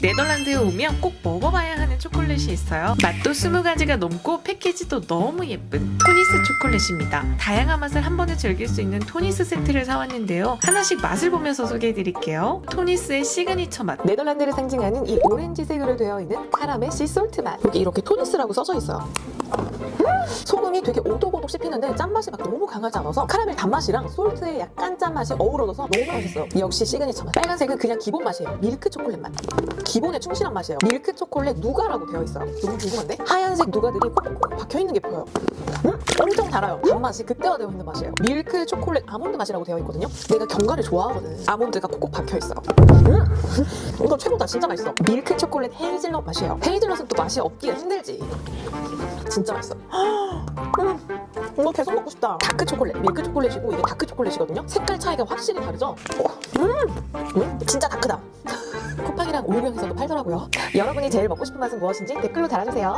네덜란드에 오면 꼭 먹어봐야 하는 초콜릿 이 있어요. 맛도 20가지가 넘고 패키지도 너무 예쁜 토니스 초콜릿입니다. 다양한 맛을 한 번에 즐길 수 있는 토니스 세트를 사왔는데요. 하나씩 맛을 보면서 소개해드릴게요. 토니스의 시그니처 맛. 네덜란드를 상징하는 이 오렌지색으로 되어 있는 카라멜 씨솔트 맛. 여기 이렇게 토니스라고 써져 있어요. 음, 소금이 되게 오독오독 씹히는데 짠맛이 막 너무 강하지 않아서 카라멜 단맛이랑 솔트의 약간 짠맛이 어우러져서 너무 맛있어요. 역시 시그니처 맛. 빨간색은 그냥 기본 맛이에요. 밀크 초콜릿 맛. 기본에 충실한 맛이에요. 밀크 초콜릿 누가라고 되어 있어요. 너무 궁금한데? 하얀색 누가들이 콕콕 박혀 있는 게 보여요. 음? 엄청 달아요. 단맛이 극대화되어 있는 맛이에요. 밀크 초콜릿 아몬드 맛이라고 되어 있거든요. 내가 견과를 좋아하거든. 아몬드가 콕콕 박혀 있어. 음? 이거 최고다. 진짜 맛있어. 밀크 초콜릿 헤이즐넛 맛이에요. 헤이즐넛은 또 맛이 없기가 힘들지. 진짜 맛있어. 음, 이거 계속 먹고 싶다. 다크 초콜릿, 밀크 초콜릿이고 이게 다크 초콜릿이거든요. 색깔 차이가 확실히 다르죠? 음, 음 진짜 다크다. 올리브영에서도 팔더라고요. 여러분이 제일 먹고 싶은 맛은 무엇인지 댓글로 달아주세요.